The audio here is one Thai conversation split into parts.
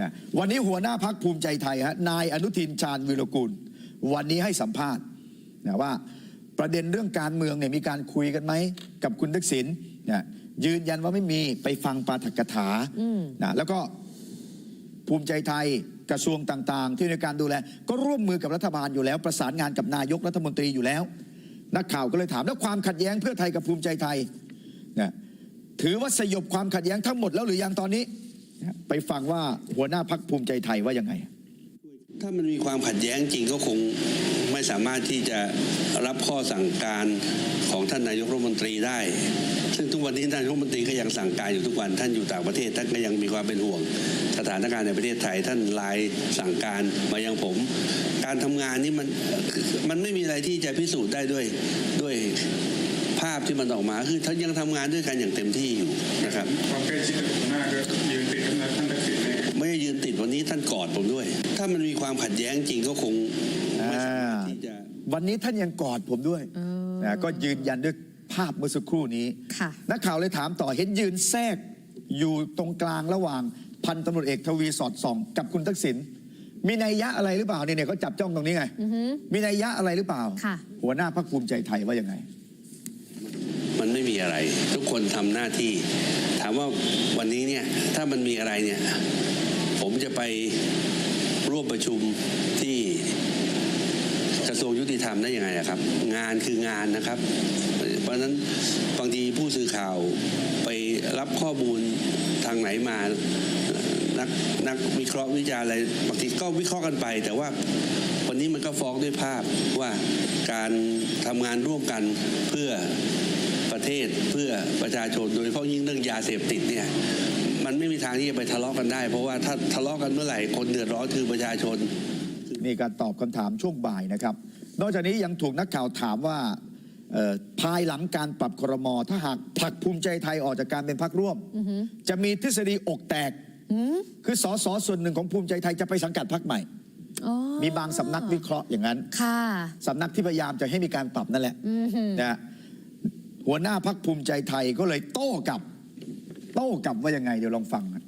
นะวันนี้หัวหน้าพักภูมิใจไทยฮะนายอนุทินชาญวิรกูล วันนี้ให้สัมภาษณ์นะว่าประเด็นเรื่องการเมืองเนี่ยมีการคุยกันไหมกับคุณทักษิณนะยืนยันว่าไม่มีไปฟังปาฐกถานะแล้วก็ภูมิใจไทยกระทรวงต่าง ๆ ที่ในการดูแล ก็ร่วมมือกับรัฐบาลอยู่แล้ว ประสานงานกับนายกรัฐมนตรีอยู่แล้ว นักข่าวก็เลยถามแล้วความขัดแย้งเพื่อไทยกับภูมิใจไทยนะถือว่าสยบความขัดแย้งทั้งหมดแล้วหรือยังตอนนี้ ไปฟังว่าหัวหน้าพักภูมิใจไทยว่ายังไง ถ้ามันมีความขัดแย้งจริงก็คงไม่สามารถที่จะรับข้อสั่งการของท่านนายกรัฐมนตรีได้ ซึ่งทุกวันนี้ท่านนายกรัฐมนตรีก็ยังสั่งการอยู่ทุกวัน ท่านอยู่ต่างประเทศท่านก็ยังมีความเป็นห่วง สถานการณ์ในประเทศไทยท่านไลน์สั่งการมายังผม การทำงานนี่มันมันไม่มีอะไรที่จะพิสูจน์ได้ด้วยด้วย ภาพที่มันออกมาคือท่านยังทำงานด้วยกันอย่างเต็มที่อยู่นะครับความใกล้ชิดกับหัวหน้าก็ยืนติดกับท่านทักษิณเลยไม่ได้ยืนติดวันนี้ท่านกอดผมด้วย ถ้ามันมีความขัดแย้งจริงก็คงไม่สามารถที่จะวันนี้ท่านยังกอดผมด้วยนะก็ยืนยันด้วยภาพเมื่อสักครู่นี้ค่ะนักข่าวเลยถามต่อเห็นยืนแทรกอยู่ตรงกลางระหว่างพันตำรวจเอกทวีสอดส่องกับคุณทักษิณมีนัยยะอะไรหรือเปล่าเนี่ยเนี่ยเขาจับจ้องตรงนี้ไง มีนัยยะอะไรหรือเปล่าค่ะหัวหน้าพักภูมิใจไทยว่ายังไง มันไม่มีอะไร ทุกคนทำหน้าที่ ถามว่าวันนี้เนี่ยถ้ามันมีอะไรเนี่ย ผมจะไปร่วมประชุมที่กระทรวงยุติธรรมได้ยังไงอะครับ งานคืองานนะครับ เพราะฉะนั้นบางทีผู้สื่อข่าวไปรับข้อมูลทางไหนมานักนักวิเคราะห์วิจารณ์อะไรบางทีก็วิเคราะห์กันไป แต่ว่าวันนี้มันก็ฟ้องด้วยภาพว่าการทำงานร่วมกันเพื่อ ประเทศเพื่อประชาชนโดยเฉพาะยิ่งเรื่องยาเสพติดเนี่ยมันไม่มีทางที่จะไปทะเลาะกันได้ เพราะว่าถ้าทะเลาะกันเมื่อไหร่คนเดือดร้อนคือประชาชนนี่การตอบคำถามช่วงบ่ายนะครับ นอกจากนี้ยังถูกนักข่าวถามว่าเอ่อภายหลังการปรับครมอถ้าหากผลักภูมิใจไทยออกจากการเป็นพักร่วม จะมีทฤษฎีอกแตก คือสสส่วนหนึ่งของภูมิใจไทยจะไปสังกัดพักใหม่อ๋อมีบางสำนักวิเคราะห์อย่างนั้นค่ะสำนักที่พยายามจะให้มีการปรับนั่นแหละนะฮะ หัวหน้าพักภูมิใจไทยก็เลยโต้กลับ โต้กลับว่ายังไงเดี๋ยวลองฟังนะ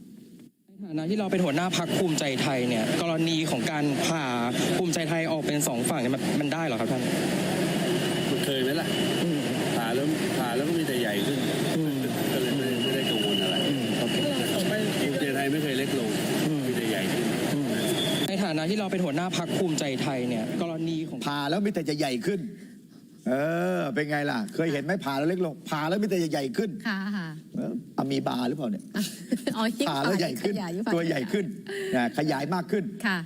ในฐานะที่เราเป็นหัวหน้าพักภูมิใจไทยเนี่ยกรณีของการผ่าภูมิใจไทยออกเป็นสองฝั่งเนี่ยมันมันได้เหรอครับท่านเคยไหมล่ะผ่าแล้วผ่าแล้วก็มีแต่ใหญ่ขึ้นก็เลยไม่ไม่ได้กังวลอะไรภูมิใจไทยไม่เคยเล็กลงมีแต่ใหญ่ขึ้นในฐานะที่เราเป็นหัวหน้าพักภูมิใจไทยเนี่ยกรณีของผ่าแล้วมีแต่จะใหญ่ขึ้น เออ เป็นไงล่ะ เคยเห็นไหมผ่าแล้วเล็กลงผ่าแล้วมีแต่จะใหญ่ขึ้นค่ะค่ะเอออะมีบาหรือเปล่าเนี่ยอ๋อยิ่งผ่าแล้วใหญ่ขึ้น ขยายยิ่งตัวใหญ่ขึ้นนะขยายมากขึ้น ค่ะ